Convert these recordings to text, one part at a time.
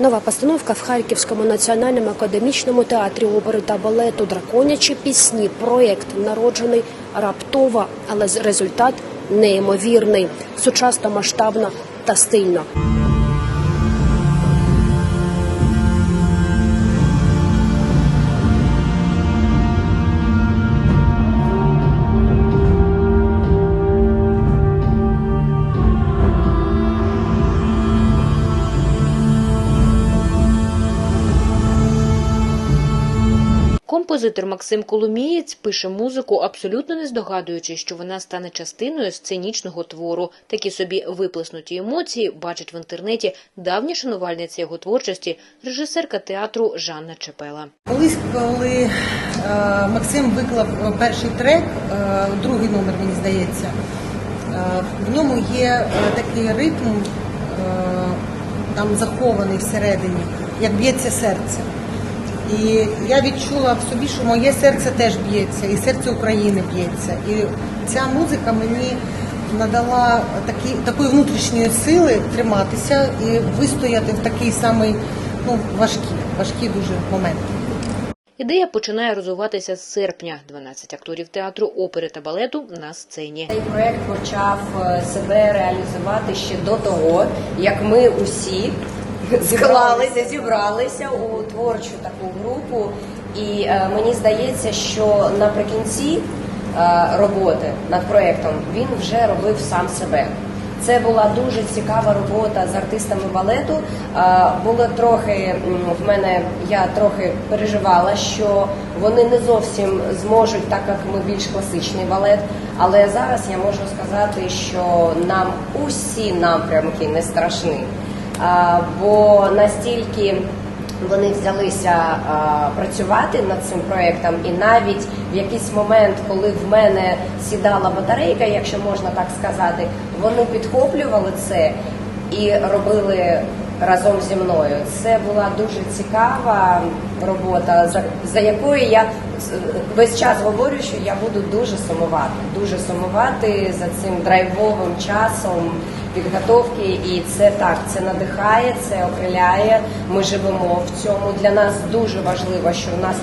Нова постановка в Харківському національному академічному театрі опери та балету Драконячі пісні. Проєкт народжений раптово, але результат неймовірний, сучасно, масштабно та стильно. Композитор Максим Коломієць пише музику, абсолютно не здогадуючись, що вона стане частиною сценічного твору. Такі собі виплеснуті емоції бачить в інтернеті давня шанувальниця його творчості, режисерка театру Жанна Чепела. Колись, коли е, Максим виклав е, перший трек, е, другий номер, мені здається, в ньому є такий ритм, там захований всередині, як б'ється серце. І я відчула в собі, що моє серце теж б'ється, і серце України б'ється. І ця музика мені надала такі, такої внутрішньої сили триматися і вистояти в такий самий ну, важкі, важкі дуже моменти. Ідея починає розвиватися з серпня. 12 акторів театру опери та балету на сцені. Цей проект почав е, себе реалізувати ще до того, як ми усі склалися, зібралися у творчу таку групу. І е, мені здається, що наприкінці е, роботи над проектом він вже робив сам себе. Це була дуже цікава робота з артистами балету. Е, Було трохи в мене, я трохи переживала, що вони не зовсім зможуть, так як ми більш класичний балет. Але зараз я можу сказати, що нам усі напрямки не страшні. Бо настільки вони взялися працювати над цим проектом, і навіть в якийсь момент, коли в мене сідала батарейка, якщо можна так сказати, вони підхоплювали це і робили разом зі мною. Це була дуже цікава робота, за, за якою я с- весь час говорю, що я буду дуже сумувати, дуже сумувати за цим драйвовим часом підготовки, і це так, це надихає, це окриляє. Ми живемо в цьому. Для нас дуже важливо, що в нас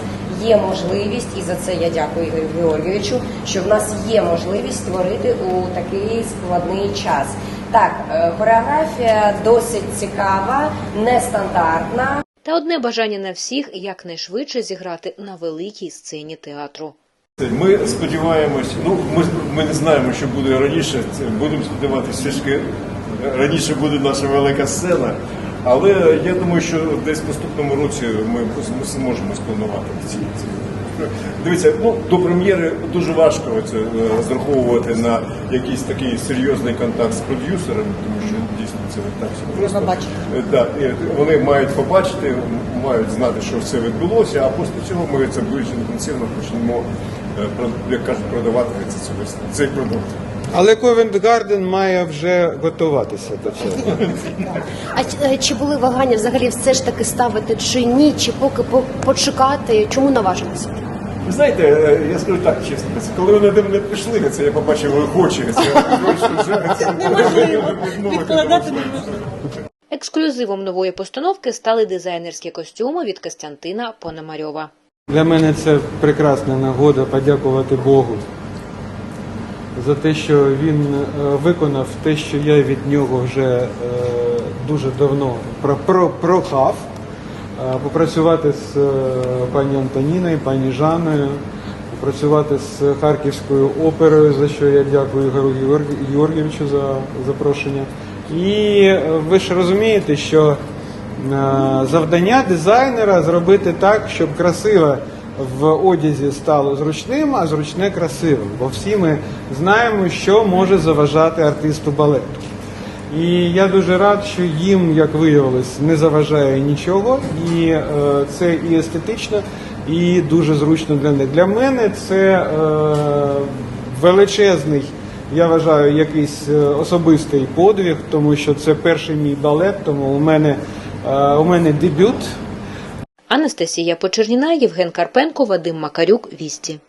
є можливість, і за це я дякую Ігорю Георгійовичу, що в нас є можливість створити у такий складний час. Так, е, хореографія досить цікава, нестандартна. Та одне бажання на всіх якнайшвидше зіграти на великій сцені театру. Ми сподіваємось, ну ми, ми не знаємо, що буде раніше. Це будемо сподіватися, все ж раніше буде наша велика сцена. Але я думаю, що десь в наступному році ми, ми зможемо спланувати ці. Дивіться, ну до прем'єри дуже важко це е, розраховувати на якийсь такий серйозний контакт з продюсером, тому що дійсно це не так все просто. Е, Да, вони мають побачити, мають знати, що все відбулося, а після цього ми це більш інтенсивно почнемо, е, про- як кажуть, продавати це, це- цей продукт. Але Ковент Гарден має вже готуватися до цього. А чи були вагання взагалі все ж таки ставити чи ні, чи поки почекати? Чому наважилися? Ви знаєте, е, я скажу так чесно, коли вони до мене прийшли, це я побачив охочі. Неможливо. Ексклюзивом нової постановки стали дизайнерські костюми від Костянтина Пономарьова. Для мене це прекрасна нагода подякувати Богу за те, що він е, виконав те, що я від нього вже е, дуже давно про- про- прохав. Попрацювати з е, пані Антоніною, пані Жанною, попрацювати з Харківською оперою, за що я дякую Георгі- Георгійовичу за запрошення. І е, ви ж розумієте, що е, завдання дизайнера зробити так, щоб красиве в одязі стало зручним, а зручне красивим. Бо всі ми знаємо, що може заважати артисту балету. І я дуже рад, що їм, як виявилось, не заважає нічого, і е, це і естетично, і дуже зручно для них. Для мене це е, величезний, я вважаю, якийсь е, особистий подвиг, тому що це перший мій балет, тому у мене, е, у мене дебют. Анастасія Почерніна, Євген Карпенко, Вадим Макарюк, Вісті.